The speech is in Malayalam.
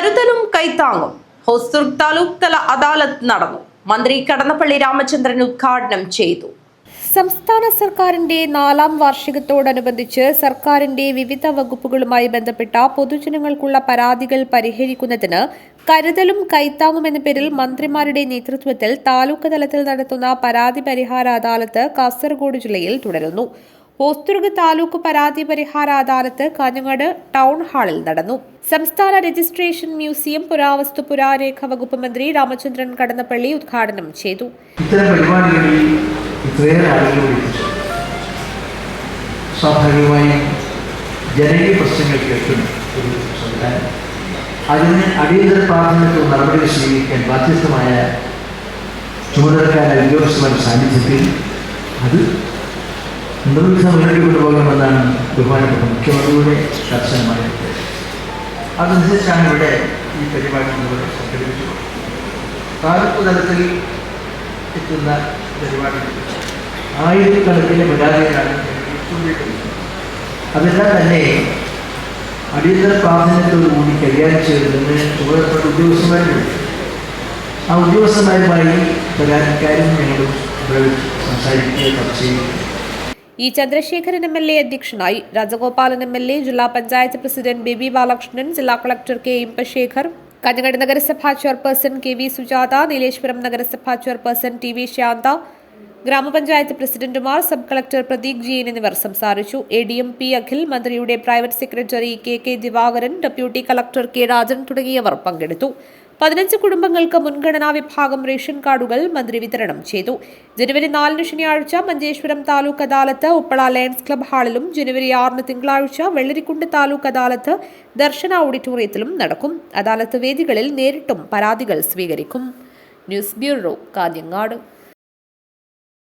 കരുതലും കൈത്താങ്ങും. ഹോസ്ദുർ താലൂക്ക് തല അദാലത്ത് നടന്നു. മന്ത്രി കടന്നപ്പള്ളി രാമചന്ദ്രൻ ഉദ്ഘാടനം ചെയ്തു. സംസ്ഥാന സർക്കാരിന്റെ നാലാം വാർഷികത്തോടനുബന്ധിച്ച് സർക്കാരിന്റെ വിവിധ വകുപ്പുകളുമായി ബന്ധപ്പെട്ട പൊതുജനങ്ങൾക്കുള്ള പരാതികൾ പരിഹരിക്കുന്നതിന് കരുതലും കൈത്താങ്ങും എന്ന പേരിൽ മന്ത്രിമാരുടെ നേതൃത്വത്തിൽ താലൂക്ക് തലത്തിൽ നടത്തുന്ന പരാതി പരിഹാര അദാലത്ത് കാസർഗോഡ് ജില്ലയിൽ തുടരുന്നു. ഹോസ്ദുർഗ് താലൂക്ക് പരാതി പരിഹാര അദാലത്ത് കാഞ്ഞങ്ങാട് ടൗൺ ഹാളിൽ നടന്നു. സംസ്ഥാന രജിസ്ട്രേഷൻ മ്യൂസിയം പുരാവസ്തു പുരാരേഖ വകുപ്പ് മന്ത്രി രാമചന്ദ്രൻ കടന്നപ്പള്ളി ഉദ്ഘാടനം ചെയ്തു. സ്വാഭാവികമായും ജനകീയ പ്രശ്നങ്ങൾ കേൾക്കുന്ന ഒരു സംവിധാനം. അതിന് അടിയന്തര പ്രാധാന്യത്തിൽ നടപടികൾ സ്വീകരിക്കാൻ ബാധ്യസ്ഥമായ ചുമതലക്കാരായ ഉദ്യോഗസ്ഥന്മാരുടെ സാന്നിധ്യത്തിൽ അത് നിർദ്ദേശം മുന്നോട്ട് കൊണ്ടുപോകണമെന്നാണ് ബഹുമാനപ്പെട്ട മുഖ്യമന്ത്രിയുടെ നിർദ്ദേശം അതനുസരിച്ചാണ് ഇവിടെ ഈ പരിപാടി സംഘടിപ്പിച്ചത് താലൂക്ക് തലത്തിൽ എത്തുന്ന പരിപാടി ആയിരക്കണക്കിന് പരാതികളാണ്. അതെല്ലാം തന്നെ അടിയന്തര പ്രാധാന്യത്തോടുകൂടി കൈകാര്യം ചെയ്തതിന് ചുമതലപ്പെട്ട ഉദ്യോഗസ്ഥന്മാരുണ്ട് ആ ഉദ്യോഗസ്ഥന്മാരുമായി പരാതിക്കാരും ഞങ്ങളും ഇവിടെ ചർച്ച ചെയ്യുകയും E Chandrasekharan M L A അധ്യക്ഷനായി രാജഗോപാലൻ എം എൽ എ ജില്ലാ പഞ്ചായത്ത് പ്രസിഡന്റ് ബേബി ബാലകൃഷ്ണൻ ജില്ലാ കളക്ടർ കെ ഇമ്പശേഖർ കാഞ്ഞങ്ങാട് നഗരസഭാ chairperson K V Sujatha Nileshwaram നഗരസഭാ ചെയർപേഴ്സൺ ടി വി ശാന്ത ഗ്രാമപഞ്ചായത്ത് പ്രസിഡന്റുമാർ സബ് കളക്ടർ പ്രദീപ് ജെയിൻ എന്നിവർ സംസാരിച്ചു. A D M P Akhil മന്ത്രിയുടെ private secretary K K Divakaran deputy collector K Rajan തുടങ്ങിയവർ പങ്കെടുത്തു. പതിനഞ്ച് കുടുംബങ്ങൾക്ക് മുൻഗണനാ വിഭാഗം റേഷൻ കാർഡുകൾ മന്ത്രി വിതരണം ചെയ്തു. ജനുവരി നാലിന് ശനിയാഴ്ച മഞ്ചേശ്വരം താലൂക്ക് അദാലത്ത് ഉപ്പള ലയൺസ് ക്ലബ് ഹാളിലും ജനുവരി ആറിന് തിങ്കളാഴ്ച വെള്ളരിക്കുണ്ട് താലൂക്ക് അദാലത്ത് ദർശന ഓഡിറ്റോറിയത്തിലും നടക്കും. അദാലത്ത് വേദികളിൽ നേരിട്ടും പരാതികൾ സ്വീകരിക്കും. News bureau Kanhangad.